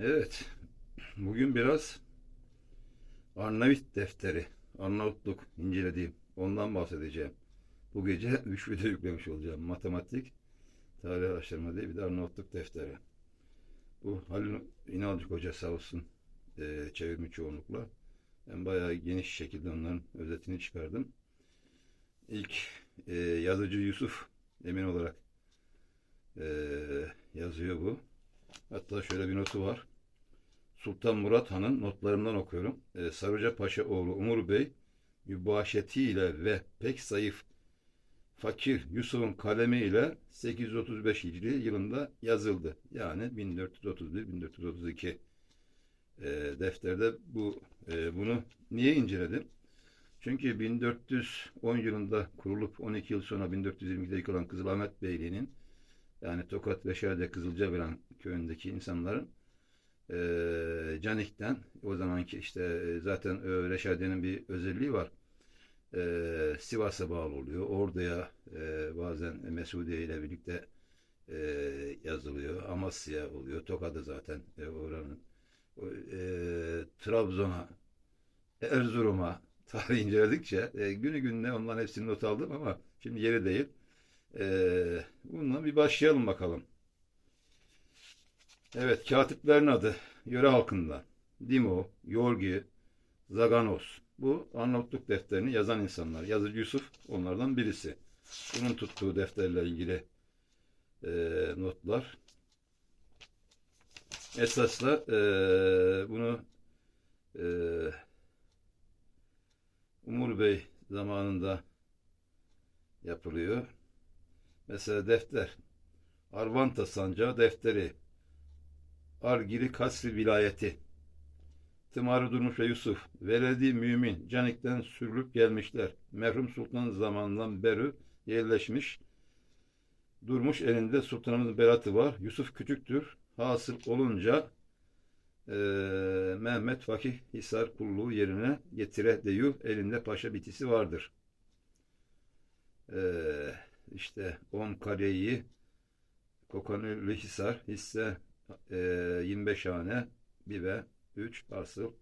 Evet. Bugün biraz Arnavut defteri, Arnavutluk incelediğim. Ondan bahsedeceğim. Bu gece 3 video yüklemiş olacağım. Matematik, tarih araştırma diye bir de Arnavutluk defteri. Bu Halil İnalcık Hoca sağ olsun e, çevirmiş çoğunlukla. Ben bayağı geniş şekilde onların özetini çıkardım. İlk e, yazıcı Yusuf emin olarak e, yazıyor bu. Hatta şöyle bir notu var. Sultan Murat Han'ın notlarımdan okuyorum. Ee, Sarıca Paşa oğlu Umur Bey mübaşetiyle ve pek zayıf fakir Yusuf'un kalemi ile 835 Hicri yılında yazıldı. Yani 1431-1432 e, defterde bu e, bunu niye inceledim? Çünkü 1410 yılında kurulup 12 yıl sonra 1422'de yıkılan Kızılahmet Beyliği'nin yani Tokat ve Şehirde Kızılcabiran köyündeki insanların e, Canik'ten o zamanki işte zaten Reşadiye'nin bir özelliği var. E, Sivas'a bağlı oluyor. Ordu'ya e, bazen Mesudiye ile birlikte e, yazılıyor. Amasya oluyor. Tokat'ı zaten e, oranın. E, Trabzon'a, Erzurum'a tarih inceledikçe e, günü gününe onların hepsini not aldım ama şimdi yeri değil. E, bununla bir başlayalım bakalım. Evet, katiplerin adı yöre halkında. Dimo, Yorgi, Zaganos. Bu Arnavutluk defterini yazan insanlar. Yazıcı Yusuf onlardan birisi. Bunun tuttuğu defterle ilgili e, notlar. Esasla e, bunu e, Umur Bey zamanında yapılıyor. Mesela defter. Arvanta Sancağı defteri. Argiri Kasri vilayeti. Tımarı Durmuş ve Yusuf. Veledi mümin. Canik'ten sürülüp gelmişler. Merhum Sultan zamanından beri yerleşmiş. Durmuş elinde sultanımızın beratı var. Yusuf küçüktür. Hasıl olunca eee, Mehmet Fakih Hisar kulluğu yerine getire deyu elinde paşa bitisi vardır. Eee işte 10 kareyi Kokanölü Hisar hisse e, 25 hane bir ve 3 asıl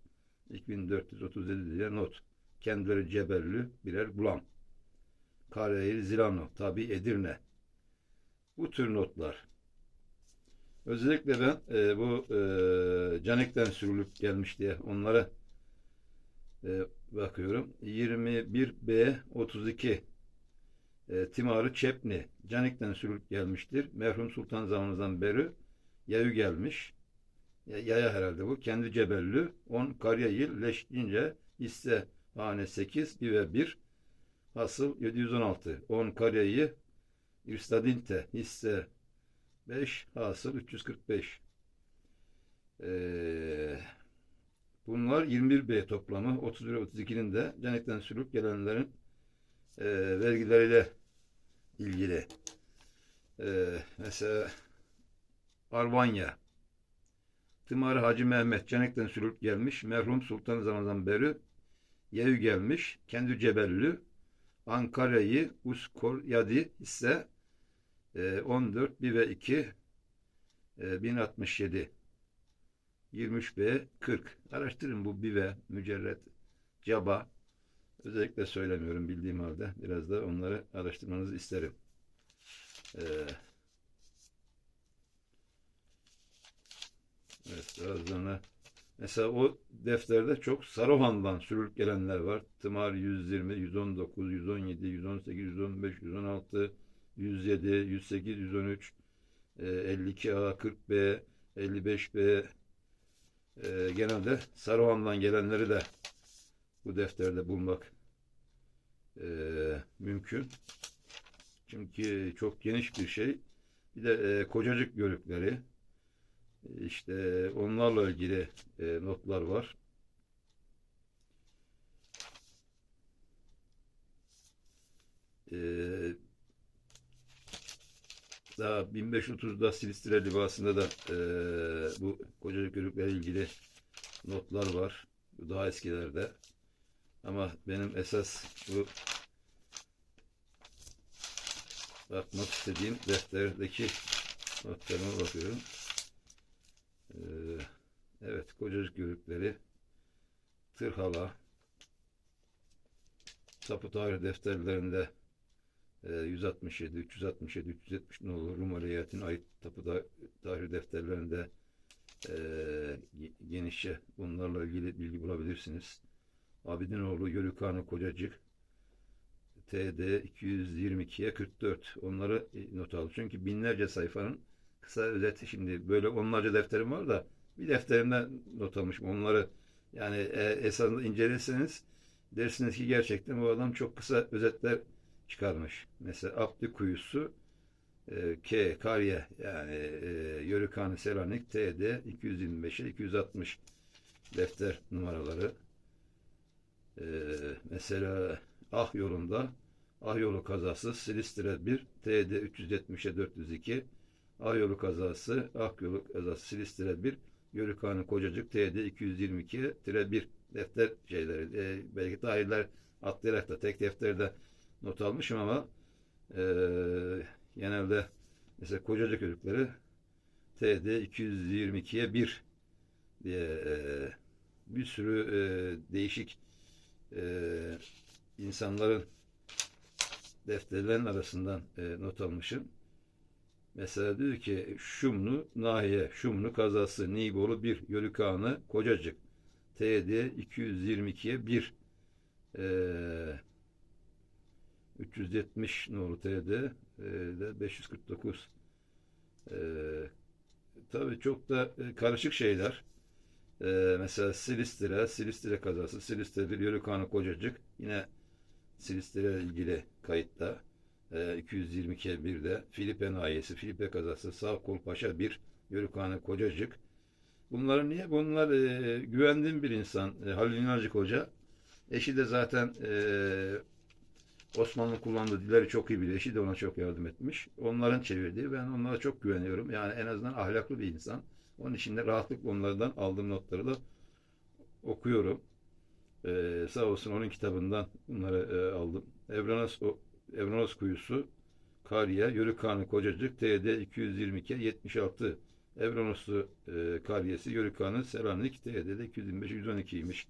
2437 diye not. Kendileri Cebellü birer gulam. Karayel Zilano tabi Edirne. Bu tür notlar. Özellikle ben e, bu e, Canik'ten sürülüp gelmiş diye onlara e, bakıyorum. 21B 32 e, Timarı Çepni Canik'ten sürülüp gelmiştir. Merhum Sultan zamanından beri yayı gelmiş. Ya- Yaya herhalde bu. Kendi cebellü. 10 karya yıl leşkince hisse hane 8 bir ve 1 hasıl 716. 10 karyayı irstadinte hisse 5 hasıl 345. Ee, bunlar 21B toplamı 31 ve 32'nin de Canik'ten sürüp gelenlerin e, vergileriyle ilgili. Ee, mesela Arvanya. Tımarı Hacı Mehmet Canik'ten sürülüp gelmiş. Merhum Sultan zamanından beri Yevü gelmiş. Kendi Cebellü. Ankara'yı Uskor Yadi ise e, 14 1 ve 2 e, 1067 23B 40. Araştırın bu bir ve mücerret caba. Özellikle söylemiyorum bildiğim halde. Biraz da onları araştırmanızı isterim. Ee, Evet, biraz sonra mesela o defterde çok Saruhan'dan sürülüp gelenler var. Tımar 120, 119, 117, 118, 115, 116, 107, 108, 113, e, 52A, 40B, 55B e, genelde Saruhan'dan gelenleri de bu defterde bulmak e, mümkün. Çünkü çok geniş bir şey. Bir de e, kocacık yörükleri, işte onlarla ilgili e, notlar var. E, daha 1530'da Silistre Libası'nda da e, bu kocacık yörüklerle ilgili notlar var. Daha eskilerde. Ama benim esas bu bakmak istediğim defterdeki notlarıma bakıyorum. Ee, Kocacık Yörükleri, Tırhala, Tapu Tarih defterlerinde e, 167, 367, 370 nolu Rum Aleyhiyatine ait Tapu Tarih defterlerinde e, ge- genişçe bunlarla ilgili bilgi bulabilirsiniz. Abidinoğlu, Yörükhanı Kocacık, TD 222'ye 44. Onları e, not al. Çünkü binlerce sayfanın kısa özeti şimdi böyle onlarca defterim var da bir defterimden not almışım. Onları yani e, esasında incelerseniz dersiniz ki gerçekten bu adam çok kısa özetler çıkarmış. Mesela Abdü Kuyusu e, K, Karye yani e, Yörükhanı Selanik TD 225'e 260 defter numaraları. E, mesela Ah yolunda Ah yolu kazası Silistre 1 TD 370'e 402 Ah yolu kazası Ah yolu kazası Silistre 1 Yörükhanı Kocacık TD 222'ye 1 defter şeyleri e, belki tarihler atlayarak da tek defterde not almışım ama e, genelde mesela Kocacık Yörükleri TD 222'ye 1 diye e, bir sürü e, değişik e, insanların defterlerin arasından e, not almışım. Mesela diyor ki Şumlu Nahiye, Şumlu kazası Nibolu 1, Yörükhanı Kocacık TD 222'ye 1 e, 370 nolu TD e, de 549 e, tabii çok da e, karışık şeyler. E, mesela Silistre, Silistre kazası, Silistre bir Yörükhanı Kocacık yine Silistre ilgili kayıtta e, 222'ye 1'de Filipe nahiyesi, Filipe kazası, Sağ Kol Paşa 1, Yörükhanı Kocacık. Bunlar niye? Bunlar e, güvendiğim bir insan. E, Halil İnalcık Hoca. Eşi de zaten e, Osmanlı kullandığı dilleri çok iyi biliyor. Eşi de ona çok yardım etmiş. Onların çevirdiği. Ben onlara çok güveniyorum. Yani en azından ahlaklı bir insan. Onun için de rahatlıkla onlardan aldığım notları da okuyorum. Ee, sağ olsun onun kitabından bunları e, aldım. Evranos, o, Evranos Kuyusu, Kariye, Yörükhanı Kocacık, TD 222 76. Evranoslu e, Kariyesi, Yörükhanı Selanik, TD'de 225 112'ymiş.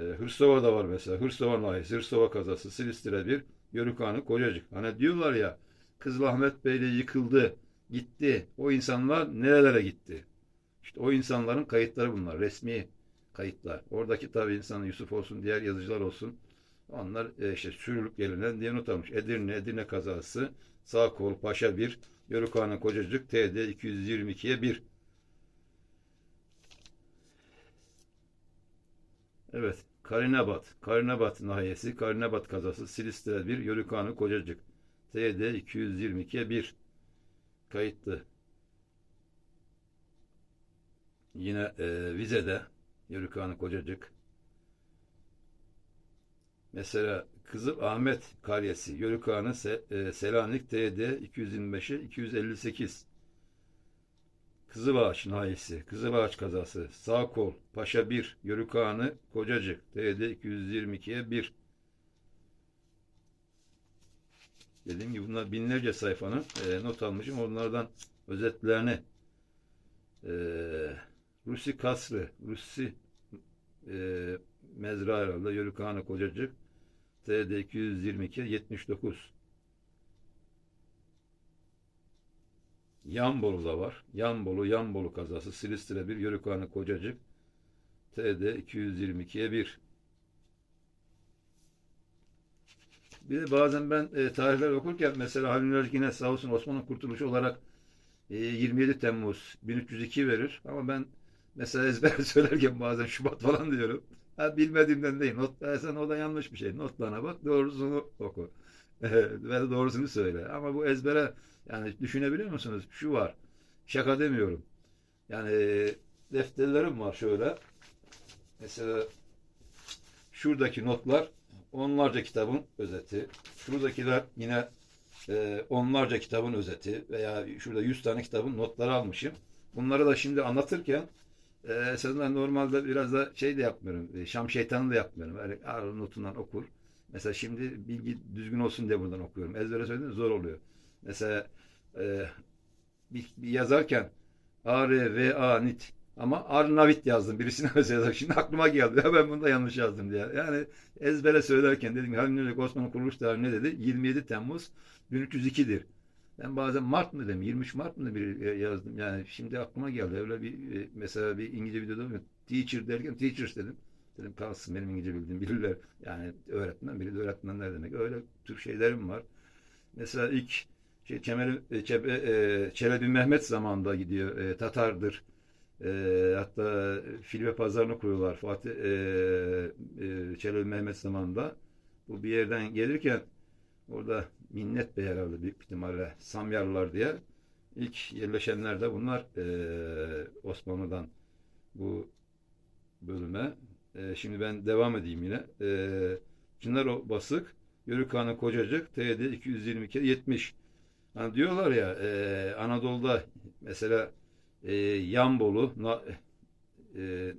E, Hırsova da var mesela. Hırsova nahiyesi, Hırsova kazası, Silistre 1, Yörükhanı Kocacık. Hani diyorlar ya Kızılahmet Bey'le yıkıldı, gitti. O insanlar nerelere gitti? İşte o insanların kayıtları bunlar. Resmi kayıtlar. Oradaki tabii insan Yusuf olsun, diğer yazıcılar olsun. Onlar e, işte sürülüp gelinen diye not almış. Edirne, Edirne kazası, sağ kol, paşa 1, Yörükhanı Kocacık, TD 222'ye 1. Evet. Karinabat. Karinabat nahiyesi. Karinabat kazası. Silistre 1. Yörükhanı Kocacık. TD 222'ye 1. Kayıtlı. Yine e, vizede. Yörükhanı Kocacık. Mesela Kızıl Ahmet Karyesi. Yörükhanı Se, e, Selanik TD 225'e 258. Kızılağaç nahiyesi, Kızılağaç kazası, sağ kol, Paşa 1, Yörükhanı, Kocacık, TD 222'ye 1. Dediğim gibi bunlar binlerce sayfanın e, not almışım. Onlardan özetlerini e, Rusi Kasrı, Rusi e, Mezra herhalde, Yörükhanı, Kocacık, TD 222 79. Yanbolu'da var. Yanbolu, Yanbolu kazası, Silistre 1, Yörükhanı Kocacık, TD 222'ye 1. Bir de bazen ben e, tarihler okurken mesela Halil İnalcık yine sağ olsun Osmanlı Kurtuluşu olarak e, 27 Temmuz 1302 verir. Ama ben mesela ezber söylerken bazen Şubat falan diyorum. Ha, bilmediğimden değil. Not, sen o da yanlış bir şey. Notlarına bak doğrusunu oku. Ve doğrusunu söyle. Ama bu ezbere yani düşünebiliyor musunuz? Şu var. Şaka demiyorum. Yani defterlerim var şöyle. Mesela şuradaki notlar onlarca kitabın özeti. Şuradakiler yine e, onlarca kitabın özeti veya şurada 100 tane kitabın notları almışım. Bunları da şimdi anlatırken e, esasında normalde biraz da şey de yapmıyorum. e, Şam şeytanı da yapmıyorum. Öyle ağır notundan okur. Mesela şimdi bilgi düzgün olsun diye buradan okuyorum. Ezbere söylediğinde zor oluyor. Mesela e, bir, bir yazarken A, R, V, A, NIT Ama Arnavit yazdım birisine mesela. Şimdi aklıma geldi. Ya ben bunu da yanlış yazdım diye. Yani ezbere söylerken dedim ki Halil Osman'ın kuruluş tarihi ne dedi? 27 Temmuz 1302'dir. Ben bazen Mart mı dedim, 23 Mart mı bir yazdım. Yani şimdi aklıma geldi. Öyle bir e, mesela bir İngilizce videoda mı? Teacher derken teachers dedim. Dedim kalsın benim İngilizce bildiğim bilirler. Yani öğretmen, biri de öğretmenler demek. Öyle tür şeylerim var. Mesela ilk şey Çemeli, e, Çebe, e, Çelebi Mehmet zamanında gidiyor. E, Tatardır. E, hatta Filbe pazarını kuruyorlar. Fatih e, e, Çelebi Mehmet zamanında. Bu bir yerden gelirken orada Minnet Bey herhalde büyük ihtimalle Samyarlılar diye ilk yerleşenler de bunlar e, Osmanlı'dan bu bölüme. E, şimdi ben devam edeyim yine. E, Çınar o basık, Yörükhanı Kocacık, TD 222 70. Hani diyorlar ya e, Anadolu'da mesela e, Yanbolu na, e,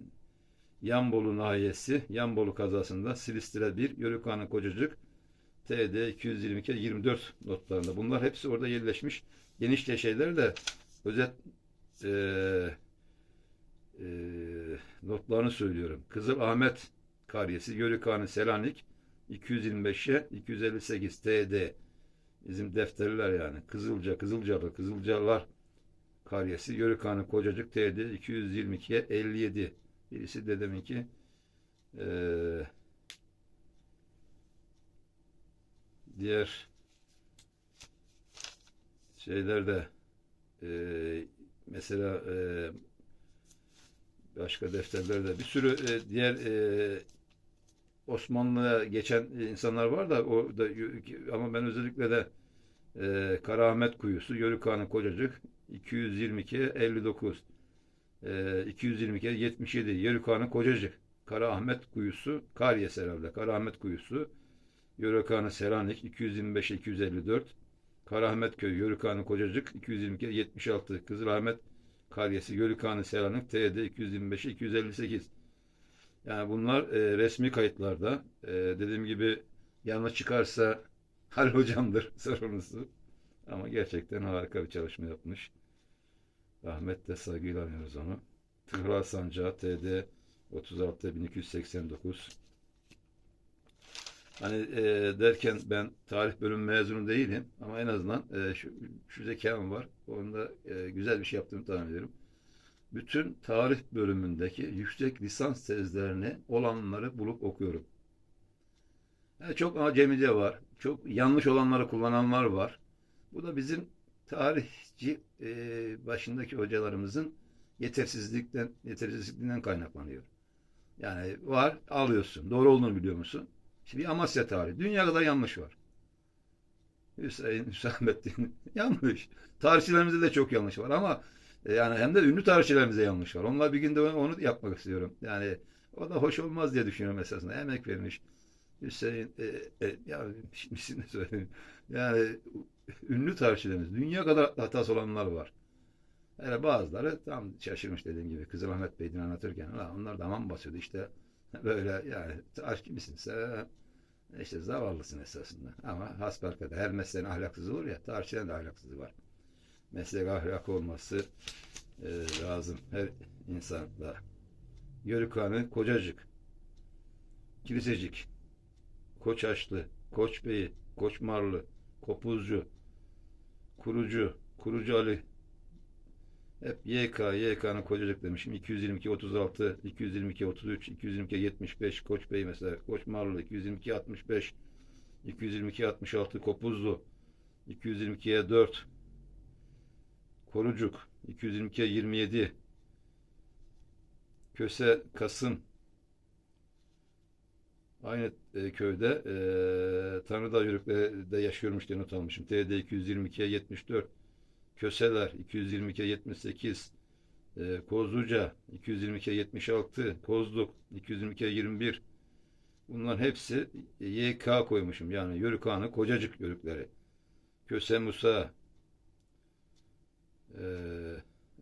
Yanbolu nahiyesi Yanbolu kazasında Silistire 1 Yörükhanı Kocacık TD 222 24 notlarında. Bunlar hepsi orada yerleşmiş. Genişçe şeyler de özet e, e, notlarını söylüyorum. Kızıl Ahmet Kariyesi, Yörükhanı Selanik 225'e 258 TD bizim defterler yani. Kızılca, Kızılcalı, Kızılcalar Kariyesi, Yörükhanı Kocacık TD 222'ye 57. Birisi de deminki eee diğer şeylerde e, mesela e, başka defterlerde bir sürü e, diğer e, Osmanlı'ya geçen insanlar var da orada ama ben özellikle de e, Karaahmet Kuyusu, Yörükhanı Kocacık 222 59 e, 222 77 Yörükhanı Kocacık. Karaahmet Kuyusu Karyes herhalde. Karaahmet Kuyusu. Yörükhanı Selanik 225 254 Karahmetköy Yörükhanı Kocacık 222 76 Kızılahmet Karyesi Yörükhanı Selanik TD 225 258 yani bunlar e, resmi kayıtlarda. E, dediğim gibi yanlış çıkarsa Hal hocamdır sorumlusu ama gerçekten harika bir çalışma yapmış rahmetle saygıyla anıyoruz onu Tıhra Sancağı TD 36 1289 Hani e, derken ben tarih bölümü mezunu değilim ama en azından e, şu, şu zekam var. Onda e, güzel bir şey yaptığımı tahmin ediyorum. Bütün tarih bölümündeki yüksek lisans tezlerini olanları bulup okuyorum. Yani çok acemice var. Çok yanlış olanları kullananlar var. Bu da bizim tarihçi e, başındaki hocalarımızın yetersizlikten yetersizliğinden kaynaklanıyor. Yani var alıyorsun. Doğru olduğunu biliyor musun? Şimdi Amasya tarihi. Dünya kadar yanlış var. Hüseyin, Hüsamettin yanlış. Tarihçilerimizde de çok yanlış var ama e, yani hem de ünlü tarihçilerimizde yanlış var. Onlar bir günde onu yapmak istiyorum. Yani o da hoş olmaz diye düşünüyorum esasında. Emek vermiş. Hüseyin e, e, ya şimdi söyleyeyim. Yani ünlü tarihçilerimiz dünya kadar hatası olanlar var. Yani bazıları tam şaşırmış dediğim gibi Kızıl Ahmet Bey'den anlatırken onlar da aman basıyordu işte böyle yani tarih kimisinse işte zavallısın esasında. Ama hasbelkader her mesleğin ahlaksız olur ya tarihçilerin de ahlaksızı var. Meslek ahlakı olması e, lazım her insanda. Yörükhanı Kocacık, Kilisecik, Koçaşlı, Koçbeyi, Koçmarlı, Kopuzcu, Kurucu, Kurucu Ali, hep YK, YK'nın kocacık demişim. 222, 36, 222, 33, 222, 75, Koç Bey mesela. Koç Marlı, 222, 65, 222, 66, Kopuzlu, 222'ye 4, Korucuk, 222'ye 27, Köse Kasım, aynı e, köyde e, Tanrıdağ Yörük'te yaşıyormuş diye not almışım. TD 222'ye 74, Köseler 222 78 e, Kozluca 222 76 Kozluk 222 21 bunlar hepsi YK koymuşum. Yani Yörükhanı Kocacık Yörükleri. Köse Musa. E,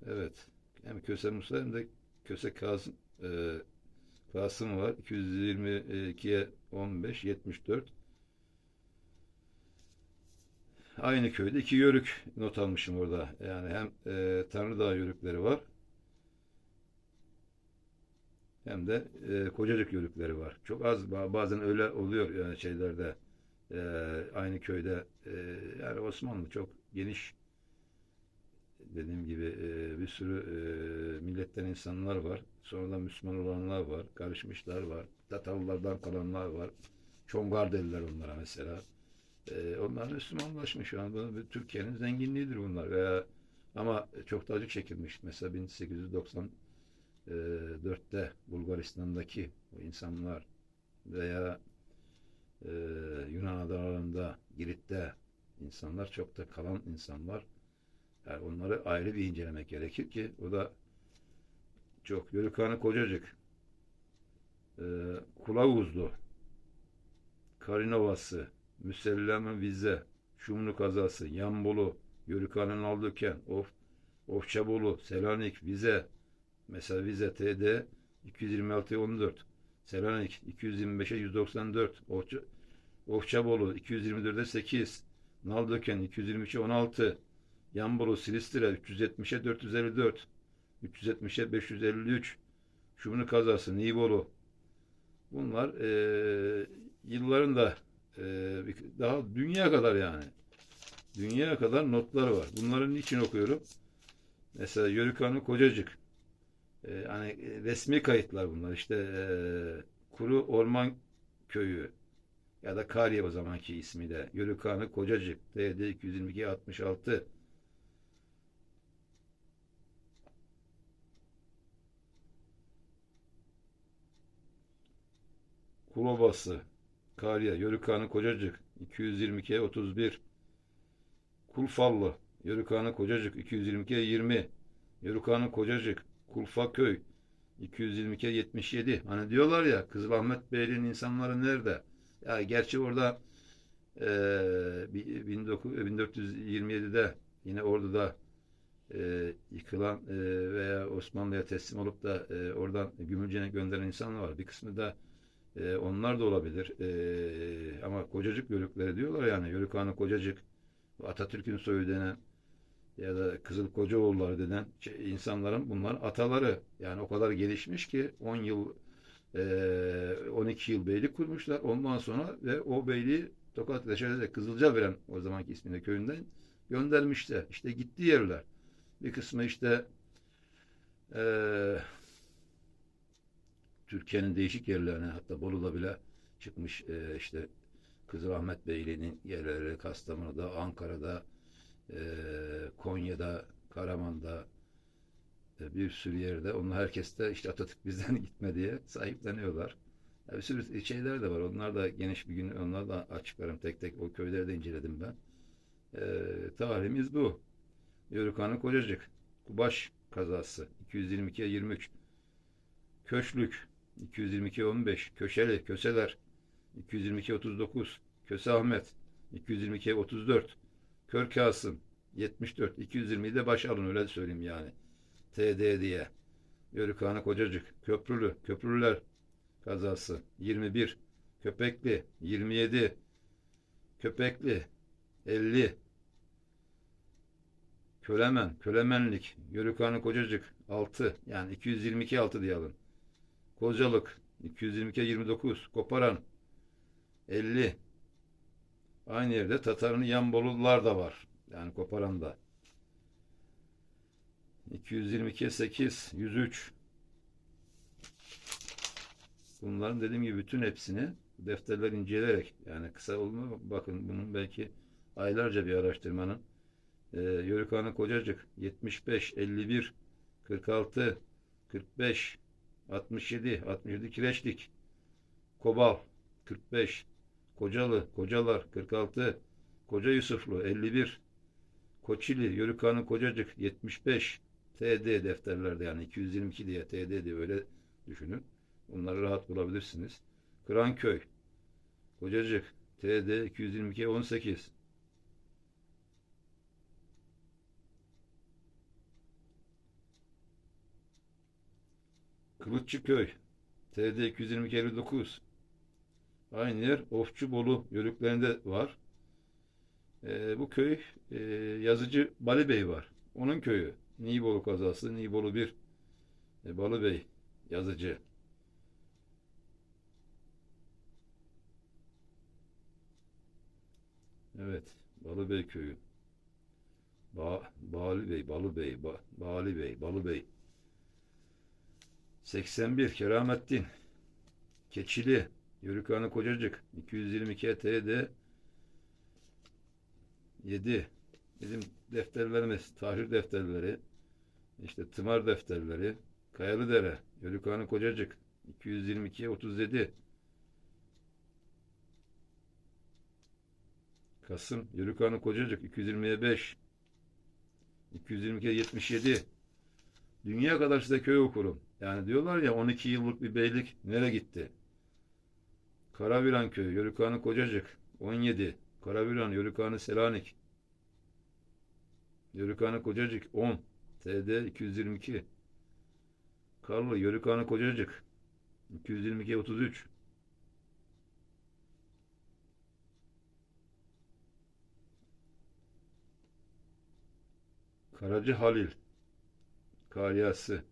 evet. Hem Köse Musa hem de Köse Kasım e, Kasım var. 222'ye 15 74 Aynı köyde iki yörük not almışım orada. Yani hem e, Tanrıdağ yörükleri var. hem de e, kocacık yörükleri var. Çok az ba- bazen öyle oluyor yani şeylerde e, aynı köyde e, yani Osmanlı çok geniş dediğim gibi e, bir sürü e, milletten insanlar var. Sonradan Müslüman olanlar var. Karışmışlar var. Tatarlardan kalanlar var. Çongar dediler onlara mesela. E, onlar Müslümanlaşmış şu an. Bu- bu Türkiye'nin zenginliğidir bunlar. Veya ama çok da acı çekilmiş. Mesela 1894'te Bulgaristan'daki o insanlar veya Yunan adalarında, Girit'te insanlar çok da kalan insanlar. Yani onları ayrı bir incelemek gerekir ki o da çok Yörükhanı Kocacık, e, Kulavuzlu, Karinovası, Müsellem Vize, Şumlu Kazası, Yambolu, Yörükhan'ın Aldıken, of, Ofçabolu, Selanik, Vize, mesela Vize TD 226 14, Selanik 225'e 194, Ofça, Ofçabolu 224'e 8, Naldöken 223'e 16, Yambolu Silistire 370'e 454, 370'e 553, Şumlu Kazası, Nibolu. Bunlar eee yılların da bir- daha dünya kadar yani. Dünya kadar notları var. Bunları niçin okuyorum? Mesela Yörükhanı Kocacık. Eee, hani e, resmi kayıtlar bunlar. İşte eee, Kuru Orman Köyü ya da Kariye o zamanki ismiyle. Yörükhanı Kocacık. TD 222 66. Kulobası, Kariye, Yörükhanı Kocacık 222 31. Kulfallı, Yörükhanı Kocacık 222 20. Yörükhanı Kocacık, Kulfaköy 222 77. Hani diyorlar ya Kızılahmet Beyliğin insanları nerede? Ya gerçi orada 19 1427'de yine orada da eee, yıkılan eee, veya Osmanlı'ya teslim olup da eee, oradan Gümülcine'ye gönderen insanlar var. Bir kısmı da ee, onlar da olabilir. Ee, ama kocacık yörükleri diyorlar yani. Yörükhanı kocacık. Atatürk'ün soyu denen ya da Kızıl Kocaoğulları denen şey- insanların bunlar ataları. Yani o kadar gelişmiş ki 10 yıl ee, 12 yıl beylik kurmuşlar. Ondan sonra ve o beyliği Tokat Reşe'de Kızılca veren o zamanki isminde köyünden göndermişler. İşte gittiği yerler. Bir kısmı işte ee, Türkiye'nin değişik yerlerine hatta Bolu'da bile çıkmış e, işte Kızılahmet Beyliği'nin yerleri Kastamonu'da, Ankara'da, e, Konya'da, Karaman'da e, bir sürü yerde. Onlar herkes de işte Atatürk bizden gitme diye sahipleniyorlar. Ya bir sürü şeyler de var. Onlar da geniş bir gün onlar da açıklarım tek tek. O köyleri de inceledim ben. E, tarihimiz bu. Yörükhanı Kocacık. Kubaş kazası 222'ye 23. Köşlük 222 15 Köşeli Köseler. 222 39 Köse Ahmet. 222 34 Kör Kasım. 74 220'yi de baş alın öyle söyleyeyim yani. TD diye. Yörükhanı Kocacık Köprülü Köprülüler kazası. 21 Köpekli. 27 Köpekli. 50 Kölemen Kölemenlik. Yörükhanı Kocacık 6 yani 222 6 diye alın. Kocalık 222 29 Koparan 50 Aynı yerde Tatar'ın Yanbolulular da var. Yani Koparan'da. 222 8 103 Bunların dediğim gibi bütün hepsini defterler inceleyerek yani kısa olma bakın bunun belki aylarca bir araştırmanın e, Yörükhanı Kocacık 75 51 46 45 67, 67 Kireçlik, Kobal 45, Kocalı, Kocalar 46, Koca Yusuflu 51, Koçili, Yörükhanı Kocacık 75, TD defterlerde yani 222 diye TD diye öyle düşünün. Bunları rahat bulabilirsiniz. Kıranköy, Kocacık, TD 222 18, Kılıççıköy, TD 22259. Aynı yer Ofçubolu yörüklerinde var. E, bu köy e, yazıcı Bali Bey var. Onun köyü. Nibolu kazası, Nibolu 1. E, Bali Bey yazıcı. Evet, Balıbey köyü. Ba Balı Bey, Balı Bey, ba Balı Bey, Balı Bey. 81 Keramettin. Keçili. Yörükhanı Kocacık. 222 ETD 7. Bizim defterlerimiz, tahrir defterleri, işte tımar defterleri, Kayalıdere, Yörükhanı Kocacık, 222 37. Kasım, Yörükhanı Kocacık, 220'ye 5. 222 77. Dünya kadar size köy okurum. Yani diyorlar ya 12 yıllık bir beylik nereye gitti? Karaviran köyü, Yörükhanı Kocacık, 17. Karaviran, Yörükhanı Selanik. Yörükhanı Kocacık, 10. TD 222. Karlı, Yörükhanı Kocacık, 222 33. Karacı Halil. Karyası.